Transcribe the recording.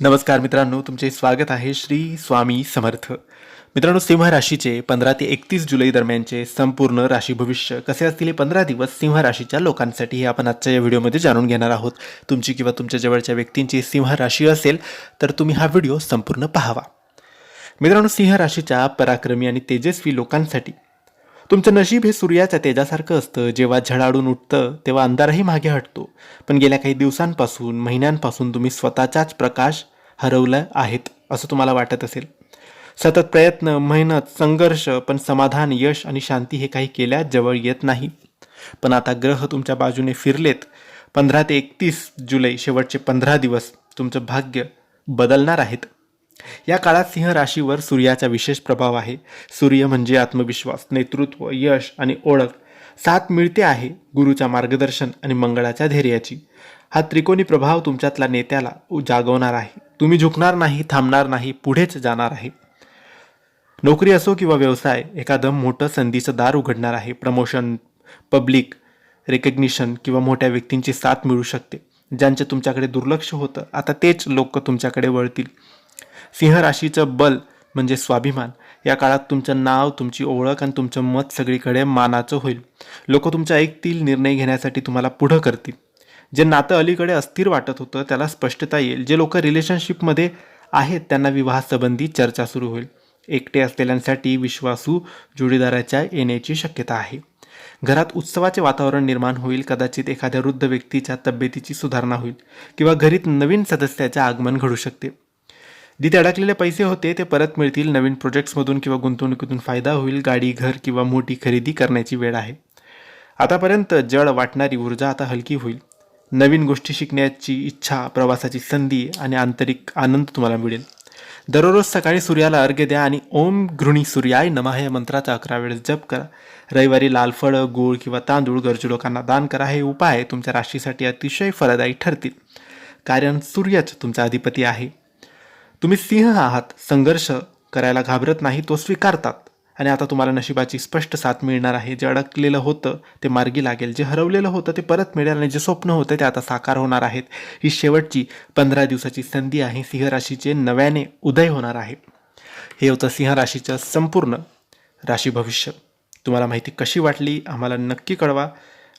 नमस्कार मित्रांनो तुमचे स्वागत आहे श्री स्वामी समर्थ. मित्रांनो सिंह राशीचे पंधरा ते एकतीस जुलै दरम्यानचे संपूर्ण राशी भविष्य कसे असतील हे पंधरा दिवस सिंह राशीच्या लोकांसाठी हे आपण आजच्या या व्हिडिओमध्ये जाणून घेणार आहोत. तुमची किंवा तुमच्या जवळच्या व्यक्तींची सिंह राशी असेल तर तुम्ही हा व्हिडिओ संपूर्ण पाहावा. मित्रांनो सिंह राशीच्या पराक्रमी आणि तेजस्वी लोकांसाठी तुमचं नशीब हे सूर्याच्या तेजासारखं असतं. जेव्हा झळाडून उठतं तेव्हा अंधारही मागे हटतो. पण गेल्या काही दिवसांपासून महिन्यांपासून तुम्ही स्वतःचाच प्रकाश हरवलं आहेत असं तुम्हाला वाटत असेल? सतत प्रयत्न मेहनत संघर्ष पण समाधान यश आणि शांती हे काही केल्या जवळ येत नाही. पण आता ग्रह तुमच्या बाजूने फिरलेत. पंधरा ते एकतीस जुलै शेवटचे पंधरा दिवस तुमचं भाग्य बदलणार आहेत. या काळात सिंह राशीवर सूर्याचा विशेष प्रभाव आहे. सूर्य म्हणजे आत्मविश्वास नेतृत्व यश आणि ओळख. साथ मिळते आहे गुरुच्या मार्गदर्शन आणि मंगळाच्या धैर्याची. हा त्रिकोणी प्रभाव तुमच्यातल्या नेत्याला जागवणार आहे. तुम्ही झुकणार नाही थांबणार नाही पुढेच जाणार आहे. नोकरी असो किंवा व्यवसाय एखादं मोठं संधीचं दार उघडणार आहे. प्रमोशन पब्लिक रेकग्निशन किंवा मोठ्या व्यक्तींची साथ मिळू शकते. ज्यांचे तुमच्याकडे दुर्लक्ष होतं आता तेच लोक तुमच्याकडे वळतील. सिंह राशीचं बल म्हणजे स्वाभिमान. या काळात तुमचं नाव तुमची ओळख आणि तुमचं मत सगळीकडे मानाचं होईल. लोक तुमच्या ऐकतील निर्णय घेण्यासाठी तुम्हाला पुढं करतील. जे नातं अलीकडे अस्थिर वाटत होतं त्याला स्पष्टता येईल. जे लोक रिलेशनशिपमध्ये आहेत त्यांना विवाहासंबंधी चर्चा सुरू होईल. एकटे असलेल्यांसाठी विश्वासू जोडीदाराच्या येण्याची शक्यता आहे. घरात उत्सवाचे वातावरण निर्माण होईल. कदाचित एखाद्या वृद्ध व्यक्तीच्या तब्येतीची सुधारणा होईल किंवा घरीत नवीन सदस्याचे आगमन घडू शकते. जिथे अडकलेले पैसे होते ते परत मिळतील. नवीन प्रोजेक्ट्समधून किंवा गुंतवणुकीतून फायदा होईल. गाडी घर किंवा मोठी खरेदी करण्याची वेळ आहे. आतापर्यंत जड वाटणारी ऊर्जा आता हलकी होईल. नवीन गोष्टी शिकण्याची इच्छा प्रवासाची संधी आणि आंतरिक आनंद तुम्हाला मिळेल. दररोज सकाळी सूर्याला अर्घ्य द्या आणि ओम घृणी सूर्याय नमः या मंत्राचा अकरा वेळेस जप करा. रविवारी लाल फळं गूळ किंवा तांदूळ गरजू लोकांना दान करा. हे उपाय तुमच्या राशीसाठी अतिशय फलदायी ठरतील. कारण सूर्यच तुमचा अधिपती आहे. तुम्ही सिंह आहात संघर्ष करायला घाबरत नाही तो स्वीकारतात. आणि आता तुम्हाला नशिबाची स्पष्ट साथ मिळणार आहे. जे अडकलेलं होतं ते मार्गी लागेल. जे हरवलेलं होतं ते परत मिळेल. आणि जे स्वप्न होतं ते आता साकार होणार आहेत. ही शेवटची पंधरा दिवसाची संधी आहे. सिंह राशीचे नव्याने उदय होणार आहे. हे होतं सिंह राशीचं संपूर्ण राशी भविष्य. तुम्हाला माहिती कशी वाटली? आम्हाला नक्की कळवा.